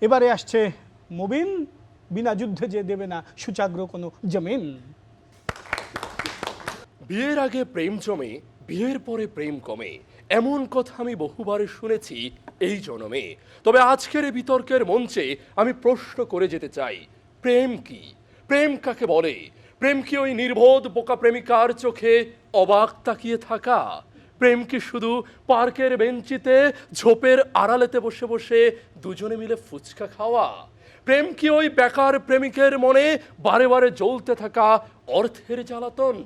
এবারে আসছে মুবিন, বিনা যুদ্ধে যে দেবে না সুচাগ্র কোনো জমিন। বিয়ের আগে প্রেম জমে, বিয়ের পরে প্রেম কমে। এমন কথা আমি বহুবার শুনেছি এই জনমে। তবে আজকের এই বিতর্কের মঞ্চে আমি প্রশ্ন করে যেতে চাই, প্রেম কি? প্রেম কাকে বলে? প্রেম কি ওই নির্বোধ বোকা প্রেমিকার চোখে অবাক তাকিয়ে থাকা? প্রেম কি শুধু পার্কের বেঞ্চিতে, ঝোপের আড়ালেতে বসে বসে দুজনে মিলে ফুচকা খাওয়া? প্রেম কি ওই বেকার প্রেমিকের মনে বারে বারে জ্বলতে থাকা অর্থের জ্বালাতন?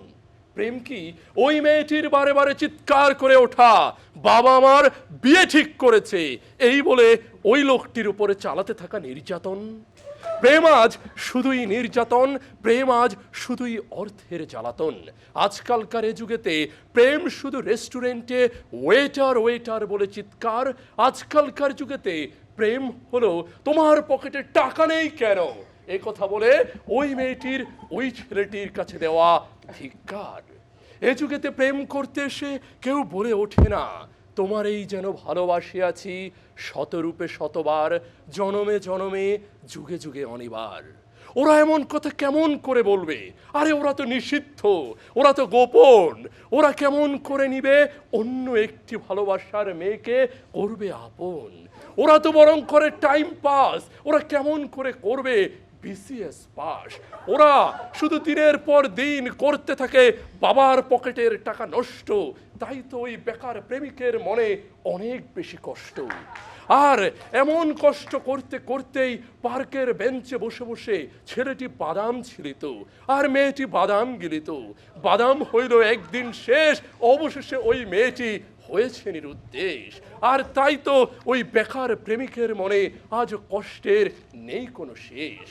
প্রেম কি? ওই মেয়েটির বারে বারে চিৎকার করে ওঠা। বাবা আমার বিয়ে ঠিক করেছে। এই বলে ওই লোকটির উপরে চালাতে থাকা নির্যাতন। প্রেম আজ শুধুই নির্যাতন, প্রেম আজ শুধুই অর্থের জ্বালাতন। আজকালকার এ যুগেতে প্রেম শুধু রেস্টুরেন্টে ওয়েটার ওয়েটার বলে চিৎকার। আজকালকার যুগেতে প্রেম হলো তোমার পকেটে টাকা নেই কেন? এ কথা বলে ওই মেয়েটির, ওই ছেলেটির কাছে দেওয়া ধিক্কার। এ যুগেতে প্রেম করতে এসে কেউ বলে ওঠে না তোমার এই যেন ভালোবাসি আছি শতরূপে শতবার, জনমে জনমে, যুগে যুগে অনিবার। ওরা এমন কথা কেমন করে বলবে? আরে ওরা তো নিষিদ্ধ, ওরা তো গোপন, ওরা কেমন করে নিবে? অন্য একটি ভালোবাসার মেয়েকে করবে আপন। ওরা তো বরং করে টাইম পাস ওরা কেমন করে করবে? BCS pass. ওরা শুধু দিনের পর দিন করতে থাকে, বাবার পকেটের টাকা নষ্ট। তাই তো ওই বেকার প্রেমিকের মনে অনেক বেশি কষ্ট। আর এমন কষ্ট করতে করতেই পার্কের বেঞ্চে বসে বসে ছেলেটি বাদাম ছিলিত আর মেয়েটি বাদাম গিলিত। বাদাম হইল একদিন শেষ, অবশেষে ওই মেয়েটি হয়েছে নিরুদ্দেশ। আর তাই তো ওই বেকার প্রেমিকের মনে আজ কষ্টের নেই কোনো শেষ।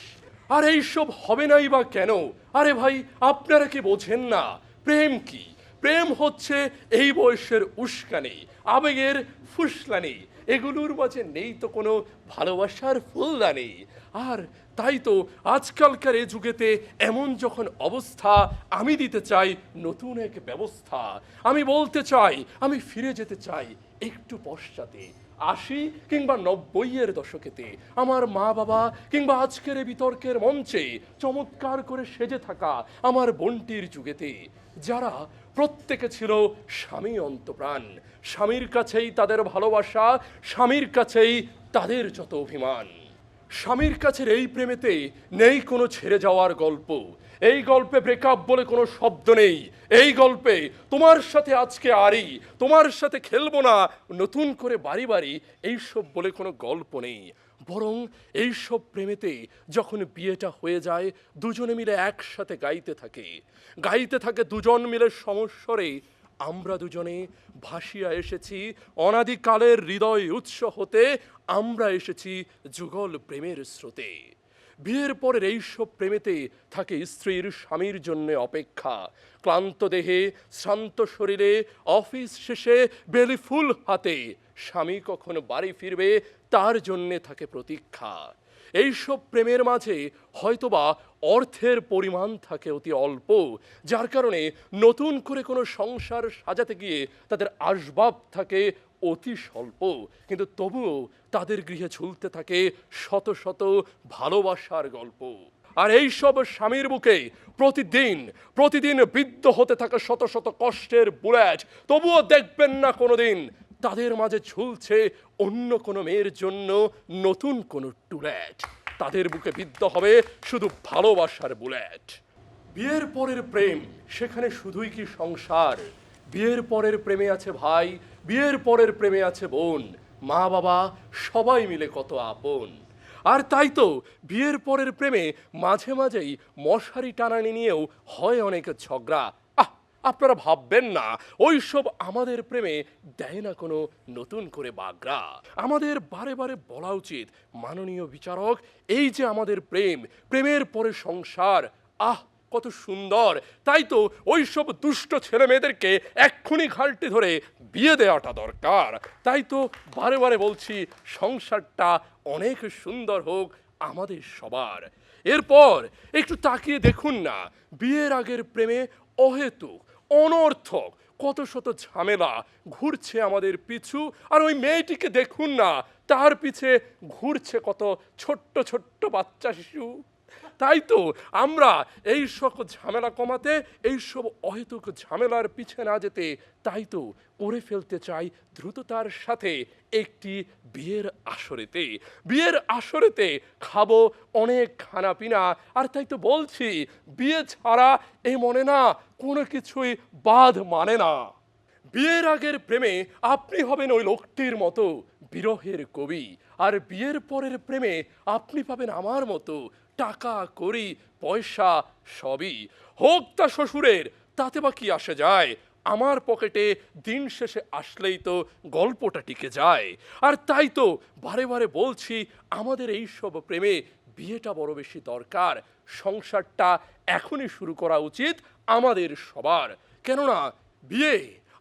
আর এইসব হবে নাই বা কেন? আরে ভাই, আপনারা কি বোঝেন না? প্রেম কি? প্রেম হচ্ছে এই বয়সের উস্কানি, আবেগের ফুসলানি। এগুলোর মাঝে নেই তো কোনো ভালোবাসার ফুলদানি। আর তাই তো আজকালকার এই যুগেতে এমন যখন অবস্থা, আমি দিতে চাই নতুন এক ব্যবস্থা। আমি বলতে চাই, আমি ফিরে যেতে চাই একটু পশ্চাতে। আশি কিংবা নব্বইয়ের দশকেতে আমার মা বাবা কিংবা আজকের বিতর্কের মঞ্চে চমৎকার করে সেজে থাকা আমার বোনটির যুগেতে, যারা প্রত্যেকে ছিল স্বামী অন্তপ্রাণ, স্বামীর কাছেই তাদের ভালোবাসা, স্বামীর কাছেই তাদের যত অভিমান। স্বামীর কাছের এই প্রেমেতে নেই কোনো ছেড়ে যাওয়ার গল্প। এই গল্পে ব্রেকআপ বলে কোনো শব্দ নেই। এই গল্পে তোমার সাথে আজকে আরি, তোমার সাথে খেলব না, নতুন করে বাড়ি বাড়ি এইসব বলে কোনো গল্প নেই। বরং এইসব প্রেমেতে যখন বিয়েটা হয়ে যায়, দুজনে মিলে একসাথে গাইতে থাকে। গাইতে থাকে দুজন মিলে সমস্বরে আমরা দুজনে ভাসিয়া এসেছি, অনাদিকালের হৃদয় উৎস হতে আমরা এসেছি যুগল প্রেমের স্রোতে। বিয়ের পরের এইসব প্রেমেতে থাকে স্ত্রীর স্বামীর জন্য অপেক্ষা। ক্লান্ত দেহে, শ্রান্ত শরীরে, অফিস শেষে বেলিফুল হাতে। স্বামী কখন বাড়ি ফিরবে, তার জন্যে থাকে প্রতীক্ষা। এইসব প্রেমের মাঝে হয়তোবা অর্থের পরিমাণ থাকে অতি অল্প, যার কারণে নতুন করে কোনো সংসার সাজাতে গিয়ে তাদের আসবাব থাকে অতি স্বল্প। কিন্তু তবুও তাদের গৃহে ঝুলতে থাকে শত শত ভালোবাসার গল্প। আর এই সব স্বামীর বুকে প্রতিদিন প্রতিদিন বিদ্ধ হতে থাকা শত শত কষ্টের বুলেট তবুও দেখবেন না কোনোদিন তাদের মাঝে ঝুলছে অন্য কোনো মেয়ের জন্য নতুন কোনো টুলেট। তাদের বুকে বিদ্ধ হবে শুধু ভালোবাসার বুলেট। বিয়ের পরের প্রেম, সেখানে শুধুই কি সংসার? বিয়ের পরের প্রেমে আছে ভাই, বিয়ের পরের প্রেমে আছে বোন। মা, বাবা, সবাই মিলে কত আপন। আর তাই তো বিয়ের পরের প্রেমে মাঝে মাঝেই মশারি টানানি নিয়েও হয় অনেক ঝগড়া। আপনারা ভাববেন না ওই সব আমাদের প্রেমে দেয় না কোনো নতুন করে বাগড়া। আমাদের বারে বারে বলা উচিত, মাননীয় বিচারক, এই যে আমাদের প্রেম, প্রেমের পরে সংসার, আহ, কত সুন্দর। তাই তো ওই সব দুষ্ট ছেলে মেয়েদেরকে এক্ষুনি ঘালটি ধরে বিয়ে দেওয়াটা দরকার। তাই তো বারে বারে বলছি, সংসারটা অনেক সুন্দর হোক আমাদের সবার। এরপর একটু তাকিয়ে দেখুন না, বিয়ের আগের প্রেমে অহেতুক অনর্থক। কত শত ঝামেলা ঘুরছে আমাদের পিছু, আর ওই মেয়েটিকে দেখুন না, তার পিছে ঘুরছে কত ছোট্ট ছোট্ট বাচ্চা শিশু। তাই তো আমরা এই সকল ঝামেলা কমাতে, এই সব অহেতুক ঝামেলার পিছে না যেতে, তাই তো করে ফেলতে চাই দ্রুততার সাথে একটি বিয়ের আসরেতে। বিয়ের আসরেতে খাব অনেক খানা পিনা আর তাই তো বলছি, বিয়ে ছাড়া এ মনে না কোনো কিছুই বাদ মানে না। বিয়ের আগের প্রেমে আপনি হবেন ওই লোকটির মতো। বিরহের কবি আর বিয়ের পরের প্রেমে আপনি পাবেন আমার মতো টাকা করি পয়সা সবই। হোক তা শ্বশুরের, তাতে বা কি আসে যায়? আমার পকেটে দিন শেষে আসলেই তো গল্পটা টিকে যায়। আর তাই তো বারে বারে বলছি, আমাদের এই সব প্রেমে বিয়েটা বড় বেশি দরকার। সংসারটা এখনই শুরু করা উচিত আমাদের সবার। কেননা বিয়ে,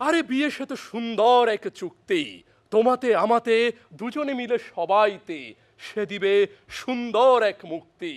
আরে বিয়ে সে তো সুন্দর এক চুক্তি। তোমাতে আমাতে দুজনে মিলে সবাইতে সে দিবে সুন্দর এক মুক্তি।